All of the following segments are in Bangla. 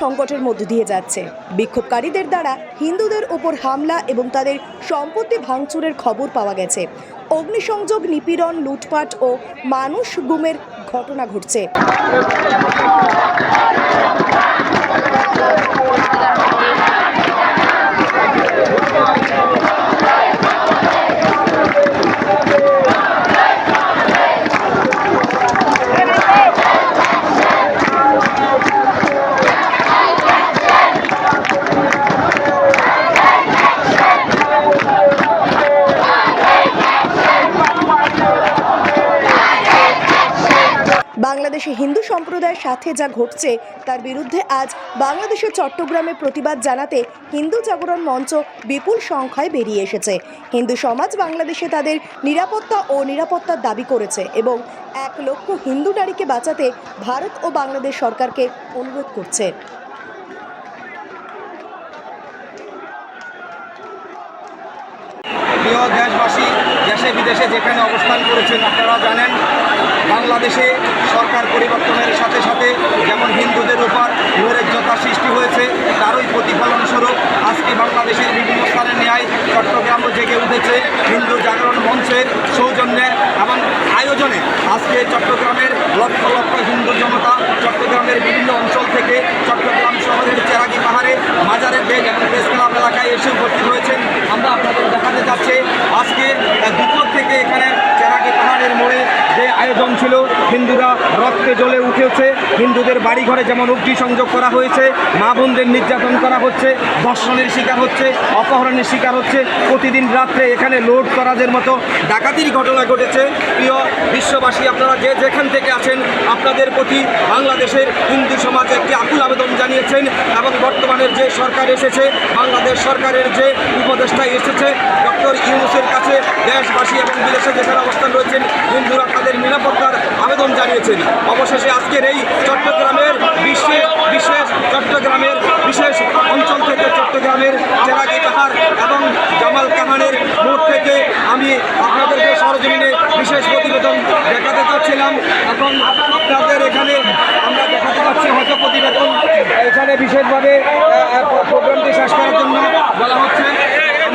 সংকটের মধ্য দিয়ে যাচ্ছে। বিক্ষোভকারীদের দ্বারা হিন্দুদের ওপর হামলা এবং তাদের সম্পত্তি ভাঙচুরের খবর পাওয়া গেছে। অগ্নিসংযোগ, নিপীড়ন, লুটপাট ও মানুষ গুমের ঘটনা ঘটছে। বাংলাদেশে হিন্দু সম্প্রদায়ের সাথে যা ঘটছে, তার বিরুদ্ধে আজ বাংলাদেশের চট্টগ্রামে প্রতিবাদ জানাতে হিন্দু জাগরণ মঞ্চ বিপুল সংখ্যায় বেরিয়ে এসেছে। হিন্দু সমাজ বাংলাদেশে তাদের নিরাপত্তা ও নিরাপত্তার দাবি করেছে এবং এক লক্ষ হিন্দু নারীকে বাঁচাতে ভারত ও বাংলাদেশ সরকারকে অনুরোধ করছে। দেশবাসী দেশে বিদেশে যেখানে অবস্থান করেছেন আপনারা জানেন বাংলাদেশে সরকার পরিবর্তনের সাথে সাথে যেমন হিন্দুদের উপর নৈরাজ্যতা সৃষ্টি হয়েছে, তারই প্রতিফলন স্বরূপ আজকে বাংলাদেশের বিভিন্ন স্থানে ন্যায় চট্টগ্রামও জেগে উঠেছে হিন্দু জাগরণ মঞ্চের সৌজন্যে এবং আয়োজনে আজকে চট্টগ্রামের লক্ষ লক্ষ হিন্দু জনতা, চট্টগ্রামের বিভিন্ন অঞ্চল থেকে চট্টগ্রাম শহরের চেরাগি পাহাড়ে মাজারের বেগ এবং প্রেস ক্লাব এলাকায় এসে উপস্থিত হয়েছেন আমরা আপনাদের দেখাতে যাচ্ছে আজকে আহ, দুপুর থেকে এখানে চেরাগি পাহাড়ের মোড়ে যে আয়োজন ছিল হিন্দুরা রক্তে জ্বলে উঠেছে। হিন্দুদের বাড়িঘরে যেমন অগ্নি সংযোগ করা হয়েছে, মা বোনদের নির্যাতন করা হচ্ছে, ধর্ষণের শিকার হচ্ছে, অপহরণের শিকার হচ্ছে। প্রতিদিন রাত্রে এখানে লোড করাদের মতো ডাকাতির ঘটনা ঘটেছে। প্রিয় বিশ্ববাসী, আপনারা যে যেখান থেকে আছেন, আপনাদের প্রতি বাংলাদেশের হিন্দু সমাজ একটি আকুল আবেদন জানিয়েছেন এবং বর্তমানের যে সরকার এসেছে, বাংলাদেশ সরকারের যে উপদেষ্টা এসেছে ডক্টর ইউনুসের কাছে দেশবাসী এবং বিদেশে যেখানে অবস্থান রয়েছেন হিন্দুরা তাদের নিরাপত্তার আবেদন জানিয়েছেন। অবশেষে আজকের এই চট্টগ্রামের বিশেষ বিশেষ চট্টগ্রামের বিশেষ অঞ্চল থেকে চট্টগ্রামের চেরাগি পাহাড় এবং জামাল কাহানের মোড় থেকে আমি আপনাদেরকে সরজমিনে বিশেষ প্রতিবেদন দেখাতে চাচ্ছিলাম এখন আপনাদের এখানে আমরা দেখাতে পাচ্ছি হয়তো প্রতিবেদন। এখানে বিশেষভাবে প্রোগ্রামটি শেষ করার জন্য বলা হচ্ছে।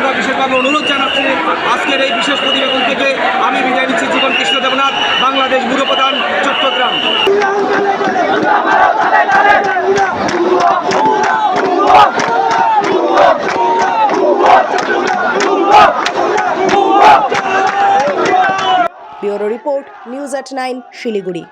আমরা বিশেষভাবে অনুরোধ জানাচ্ছি আজকের এই বিশেষ প্রতিবেদন থেকে আমি বিদায় নিচ্ছি জীবন কৃষ্ণ দেবনাথ, বাংলাদেশ ব্যুরো প্রধান Chattogram. Bureau report news at nine Siliguri.